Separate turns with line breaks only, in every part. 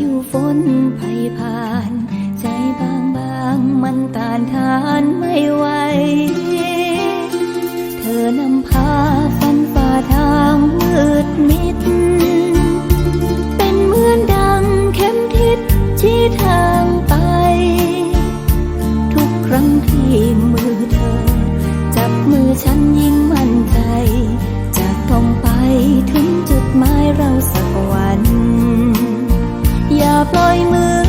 ยุฝนไผ่ผ่าน ใจบางบางมันต้านทานไม่ไหว เธอนำพาฟันฝ่าทางมืดมิด เป็นเหมือนดังเข้มทิศชี้ทางไป ทุกครั้งที่มือเธอ จับมือฉันยิ่งมั่นใจ จากตรงไปถึงจุดหมายเราส ปล่อยมือ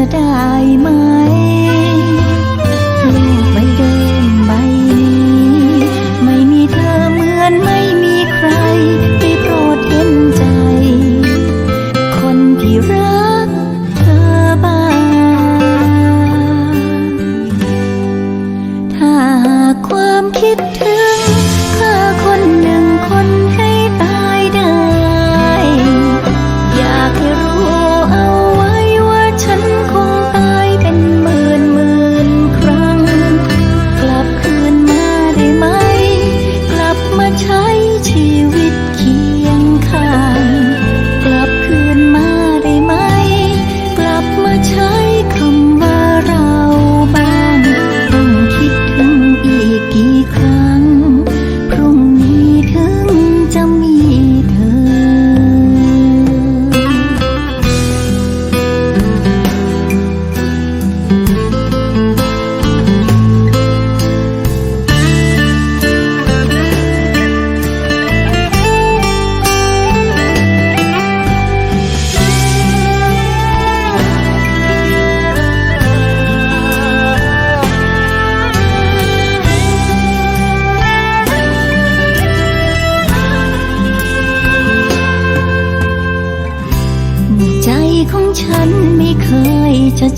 จะได้ไหม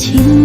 ย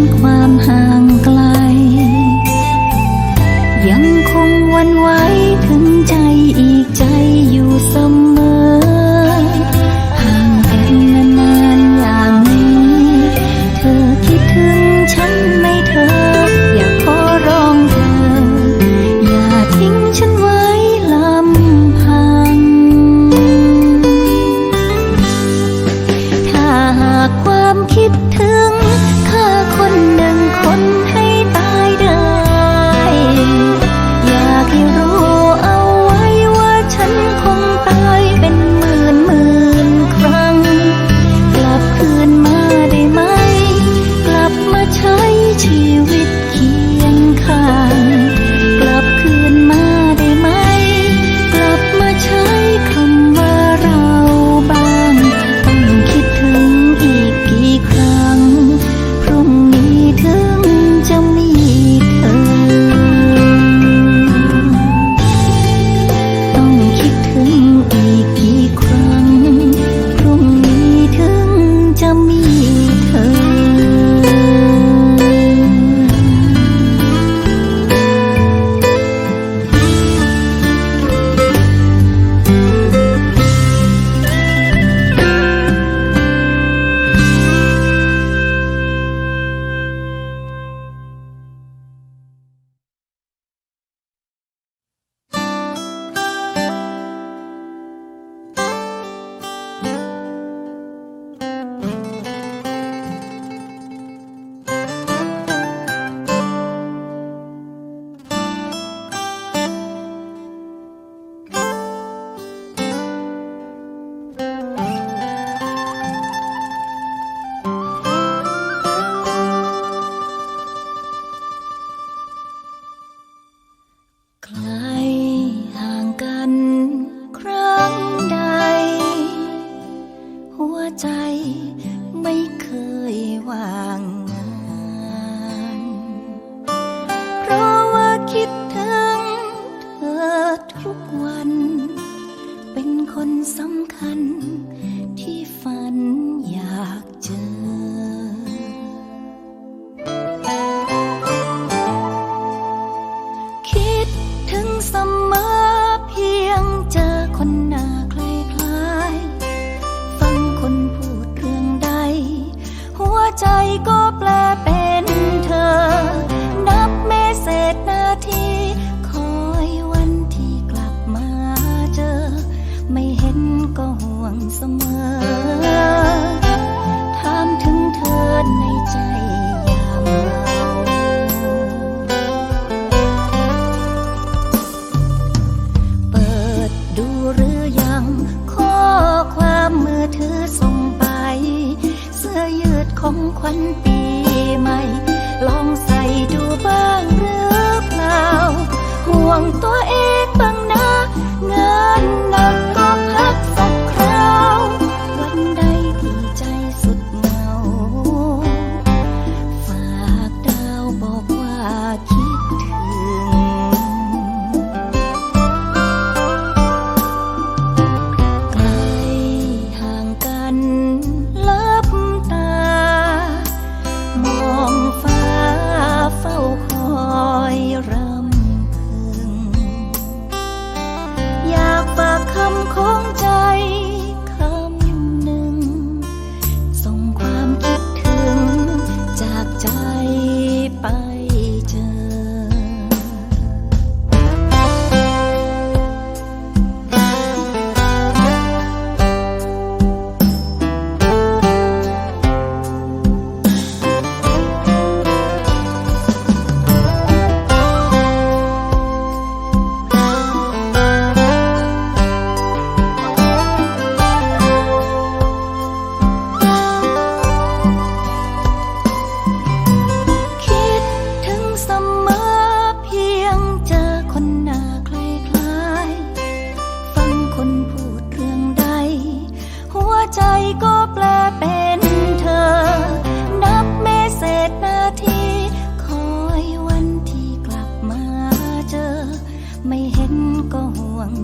ดูหรือยัง ข้อความมือถือส่งไป เสื้อยืดของขวัญปีใหม่ ลองใส่ดูบ้างหรือเปล่าห่วงตัวเอง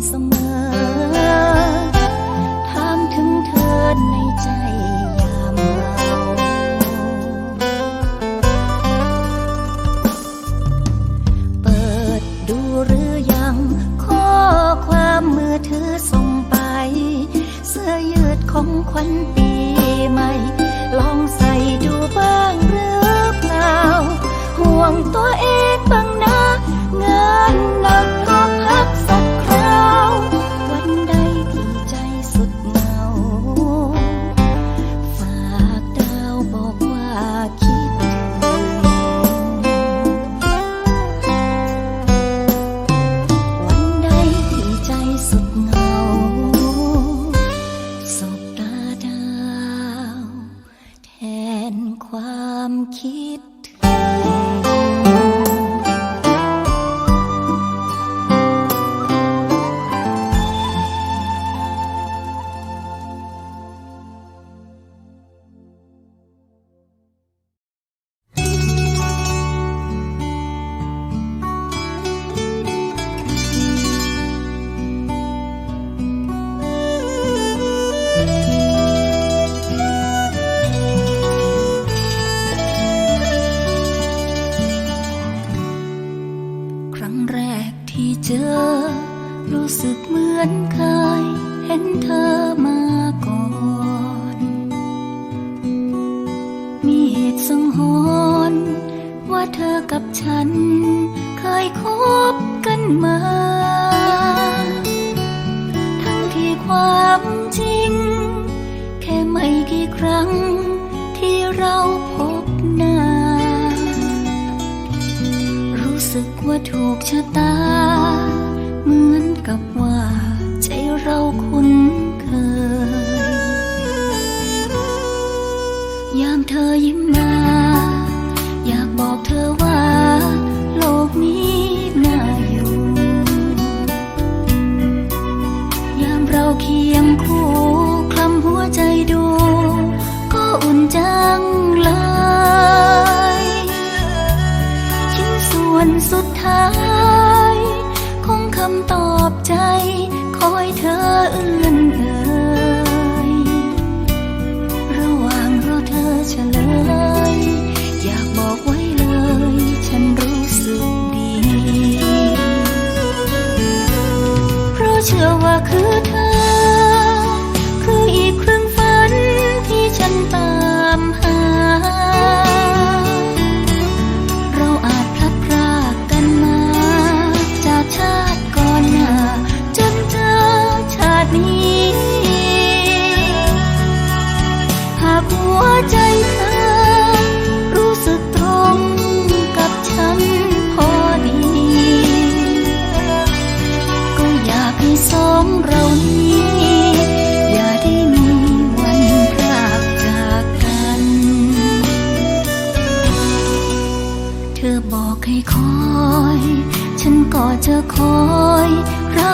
สมอาถูกชะตา เหมือนกับว่าใจเราคุ้นเคย ยามเธอยิ้มมา สุดท้าย คงคำตอบใจ คอยเธอเอื้อนเอยระหว่างรอเธอเฉลย อยากบอกไว้เลย ฉันรู้สึกดี เพราะเชื่อว่าคือเธอ